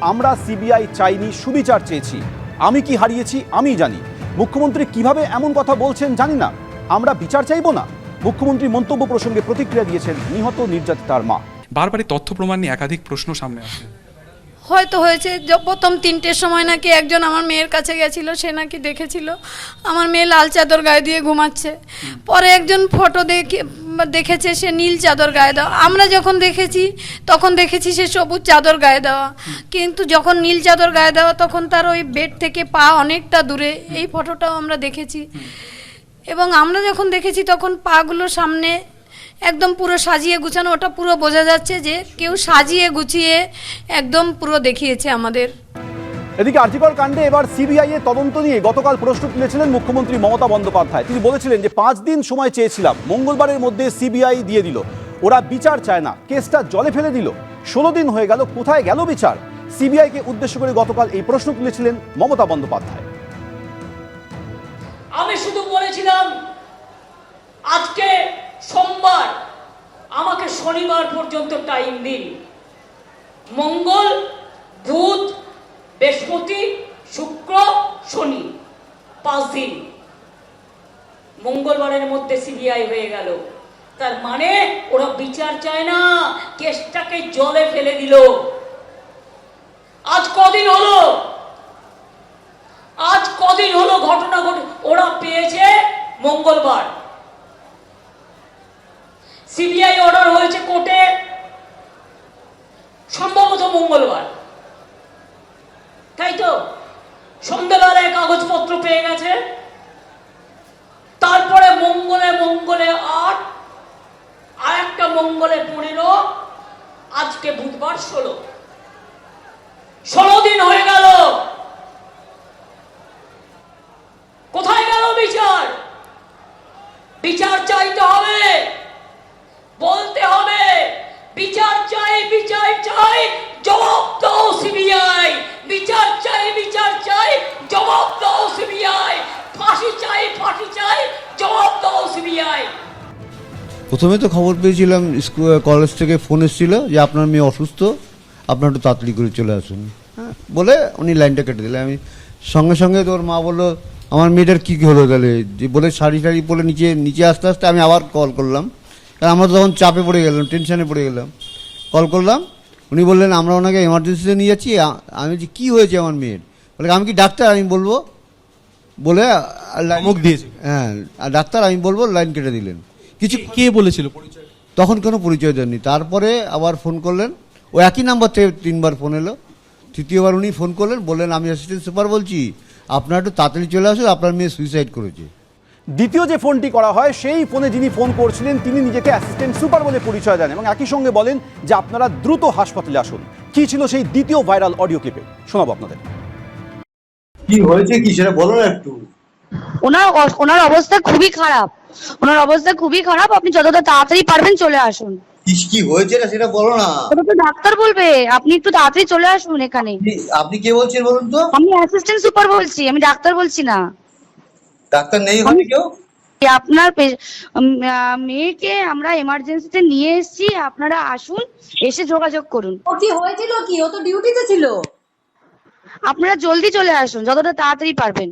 আমরা সিবিআই চাইনি সুবিচার চেয়েছি। আমি কি হারিয়েছি আমি জানি। মুখ্যমন্ত্রী কীভাবে এমন কথা বলছেন জানি না। আমরা বিচার চাইব না। মুখ্যমন্ত্রী মন্তব্য প্রসঙ্গে প্রতিক্রিয়া দিয়েছেন নিহত নির্যাতিতার মা। বারবারই তথ্য প্রমাণ নিয়ে একাধিক প্রশ্ন সামনে আসে। হয়তো হয়েছে যে প্রথম তিনটের সময় নাকি একজন আমার মেয়ের কাছে গেছিল সে নাকি দেখেছিল। আমার মেয়ে লাল চাদর গায়ে দিয়ে ঘুমাচ্ছে। পরে একজন ফটো দেখে দেখেছে সে নীল চাদর গায়ে দেওয়া। আমরা যখন দেখেছি, তখন দেখেছি সে সবুজ চাদর গায়ে দেওয়া। কিন্তু যখন নীল চাদর গায়ে দেওয়া, তখন তার ওই বেড থেকে পা অনেকটা দূরে। এই ফটোটাও আমরা দেখেছি। এবং আমরা যখন দেখেছি, তখন পাগুলো সামনে একদম পুরো সাজিয়ে গুছানো। ওটা পুরো বোঝা যাচ্ছে যে কেউ সাজিয়ে গুছিয়ে একদম পুরো দেখিয়েছে আমাদের। এদিকে আর্জিকর কাণ্ডে এবার সিবিআই এর তদন্ত নিয়ে গতকাল প্রশ্ন তুলেছিলেন মুখ্যমন্ত্রী মমতা বন্দ্যোপাধ্যায়। তিনি বলেছিলেন যে, পাঁচ দিন সময় চেয়েছিলাম। মঙ্গলবারের মধ্যে সিবিআই দিয়ে দিল। ওরা বিচার চায় না। কেসটা জলে ফেলে দিল। ষোলো দিন হয়ে গেল, কোথায় গেল বিচার? সিবিআইকে উদ্দেশ্য করে গতকাল এই প্রশ্ন তুলেছিলেন মমতা বন্দ্যোপাধ্যায়। আমি শুধু বলেছিলাম, আজকে সোমবার, আমাকে শনিবার পর্যন্ত টাইম দিন। মঙ্গল, বুধ বৃহস্পতি, শুক্র, শনি। পাঁচ দিন। মঙ্গলবারের মধ্যে সিবিআই হয়ে গেল। তার মানে ওরা বিচার চায় না, কেসটাকে জলে ফেলে দিল। আজ কদিন হলো? আজ কদিন হলো ঘটনা ঘটে ওরা পেয়েছে মঙ্গলবার। সিবিআই অর্ডার হয়েছে কোর্টে। সম্ভবত মঙ্গলবার। তাই তো? সন্ধ্যেবেলায় কাগজপত্র পেয়ে গেছে। তারপরে মঙ্গলে মঙ্গলে আট, আর একটা মঙ্গলে পনেরো, আজকে বুধবার ষোলো। ষোলো দিন হয়ে গেল। কোথায় গেল বিচার? বিচার চাইতে হবে। বলতে হবে, বিচার চাই বিচার চাই, জবাব দাও, সিবিআই। বিচার চাই বিচার চাই, জবাব দাও সিবিআই। ফাঁসি চাই ফাঁসি চাই, জবাব দাও সিবিআই। প্রথমে তো খবর পেয়েছিলাম কলেজ থেকে ফোন এসেছিল যে আপনার মেয়ে অসুস্থ, আপনার একটু তাড়াতাড়ি করে চলে আসুন। হ্যাঁ বলে উনি লাইনটা কেটে দিলেন। আমি সঙ্গে সঙ্গে তোর মা বলল, আমার মেয়েটার কী কী হলো তাহলে? যে বলে শাড়ি টাড়ি পরে নিচে নিচে আসতে আসতে আমি আবার কল করলাম। কারণ আমরা তখন চাপে পড়ে গেলাম টেনশানে পড়ে গেলাম। কল করলাম উনি বললেন আমরা ওনাকে এমার্জেন্সিতে নিয়ে যাচ্ছি আমি বলছি কী হয়েছে আমার মেয়ের? বলে আমি কি ডাক্তার? আমি বলব বলে ধমক দিয়েছে। হ্যাঁ আর ডাক্তার আমি বলব লাইন কেটে দিলেন। কিছু কে বলেছিল? তখন কোনো পরিচয় দেননি। তারপরে আবার ফোন করলেন। ও একই নাম্বার থেকে তিনবার ফোন এলো। তৃতীয়বার উনি ফোন করলেন বললেন আমি অ্যাসিস্ট্যান্ট সুপার বলছি। আপনার একটু তাড়াতাড়ি চলে আসুন আপনার মেয়ে সুইসাইড করেছে। দ্বিতীয় যে ফোনটি করা হয় সেই ফোনে যিনি ফোন করছিলেন তিনি নিজেকে অ্যাসিস্ট্যান্ট সুপার বলে পরিচয় দেন এবং একই সঙ্গে বলেন যে আপনারা দ্রুত হাসপাতালে আসুন। কি ছিল সেই দ্বিতীয় ভাইরাল অডিও ক্লিপে শোনাবো আপনাদের। কি হয়েছে কি সেটা বলো না একটু। ওনার ওনার অবস্থা খুবই খারাপ। ওনার অবস্থা খুবই খারাপ আপনি যতটা তাড়াতাড়ি পারবেন চলে আসুন। কি কি হয়েছে না সেটা বলো না। ওটা তো ডাক্তার বলবে আপনি একটু তাড়াতাড়ি চলে আসুন এখানে। আপনি- আপনি কে বলছেন বলুন তো? আমি অ্যাসিস্ট্যান্ট সুপার বলছি আমি ডাক্তার বলছি না। ডাক্তার নেই হবে কেউ? আপনার মেয়েকে আমরা এমার্জেন্সিতে নিয়ে এসেছি আপনারা আসুন এসে যোগাযোগ করুন। ও কি হয়েছিল কি? ও তো ডিউটিতে ছিল? আপনারা জলদি চলে আসুন যতটা তাড়াতাড়ি পারবেন।